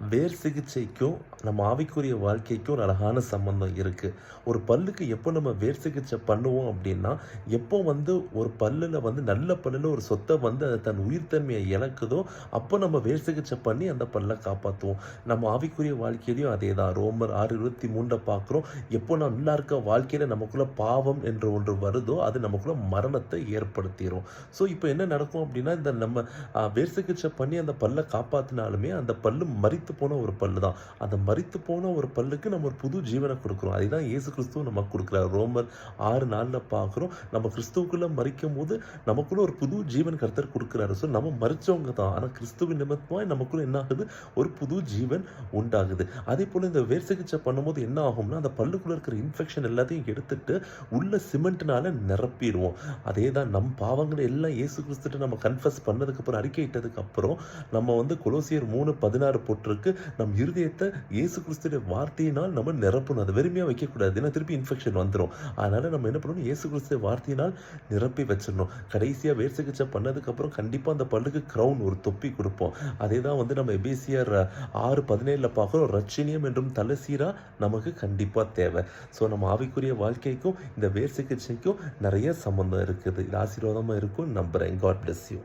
வேர் சிகிச்சைக்கும் நம்ம ஆவிக்குரிய வாழ்க்கைக்கும் ஒரு அழகான சம்பந்தம் இருக்குது ஒரு பல்லுக்கு எப்போ நம்ம வேர் சிகிச்சை பண்ணுவோம் அப்படின்னா எப்போ வந்து ஒரு பல்லில் வந்து நல்ல பல்லில் ஒரு சொத்தை வந்து அதை தன் உயிர்த்தன்மையை இழக்குதோ அப்போ நம்ம வேர் சிகிச்சை பண்ணி அந்த பல்லை காப்பாற்றுவோம் நம்ம ஆவிக்குரிய வாழ்க்கையிலையும் அதே தான் ரோமர் ஆறு இருபத்தி மூன்றை பார்க்குறோம். எப்போ நல்லா இருக்க வாழ்க்கையில் நமக்குள்ளே பாவம் என்று ஒன்று வருதோ அது நமக்குள்ள மரணத்தை ஏற்படுத்திடும் ஸோ இப்போ என்ன நடக்கும் அப்படின்னா இந்த நம்ம வேர் சிகிச்சை பண்ணி அந்த பல்லை காப்பாற்றினாலுமே அந்த பல்லு மறி மறித்து போன ஒரு பல்லு தான். அந்த மறித்து போன ஒரு பல்லுக்கு நம்ம ஒரு புது ஜீவனை கொடுக்குறோம். அதுதான் இயேசு கிறிஸ்துவ நமக்கு கொடுக்குறாரு. ரோமர் ஆறு நாளில் பார்க்குறோம். நம்ம கிறிஸ்துவுக்குள்ளே மறிக்கும் போது நமக்குள்ள ஒரு புது ஜீவன் கருத்தர் கொடுக்குறாரு. ஸோ நம்ம மறிச்சவங்க தான். ஆனால் கிறிஸ்துவின் நிமித்தமாக நமக்குள்ள என்ன ஆகுது ஒரு புது ஜீவன் உண்டாகுது. அதே போல் இந்த வேர் சிகிச்சை பண்ணும்போது என்ன ஆகும்னா அந்த பல்லுக்குள்ளே இருக்கிற இன்ஃபெக்ஷன் எல்லாத்தையும் எடுத்துட்டு உள்ள சிமெண்ட்னால நிரப்பிடுவோம். அதே தான் நம் பாவங்களை எல்லாம் இயேசு கிறிஸ்துட்டு நம்ம கன்ஃபஸ் பண்ணதுக்கப்புறம் அறிக்கையிட்டதுக்கப்புறம் நம்ம வந்து கொலோசியர் மூணு பதினாறு போட்டிருக்கு. நம் இருதயத்தை இயேசு கிறிஸ்துடைய வார்த்தையினால் நம்ம நிரப்பணும். அதை வெறுமையாக வைக்கக்கூடாது. ஏன்னா திருப்பி இன்ஃபெக்ஷன் வந்துடும் அதனால நம்ம என்ன பண்ணணும்? இயேசு கிறிஸ்துடைய வார்த்தையினால் நிரப்பி வச்சிடணும். கடைசியாக வேர் சிகிச்சை பண்ணதுக்கப்புறம் கண்டிப்பாக அந்த பல்லுக்கு க்ரௌன் ஒரு தொப்பி கொடுப்போம். அதே தான் வந்து நம்ம எபிசிஆர் ஆறு பதினேழில் பார்க்குறோம். ரட்சணியம் என்றும் தலைசீரா நமக்கு கண்டிப்பாக தேவை. ஸோ நம்ம ஆவிக்குரிய வாழ்க்கைக்கும் இந்த வேர் சிகிச்சைக்கும் நிறைய சம்மந்தம் இருக்குது. இது ஆசீர்வாதமாக இருக்கும் நம்புகிறேன் காட் பிளஸ் யூ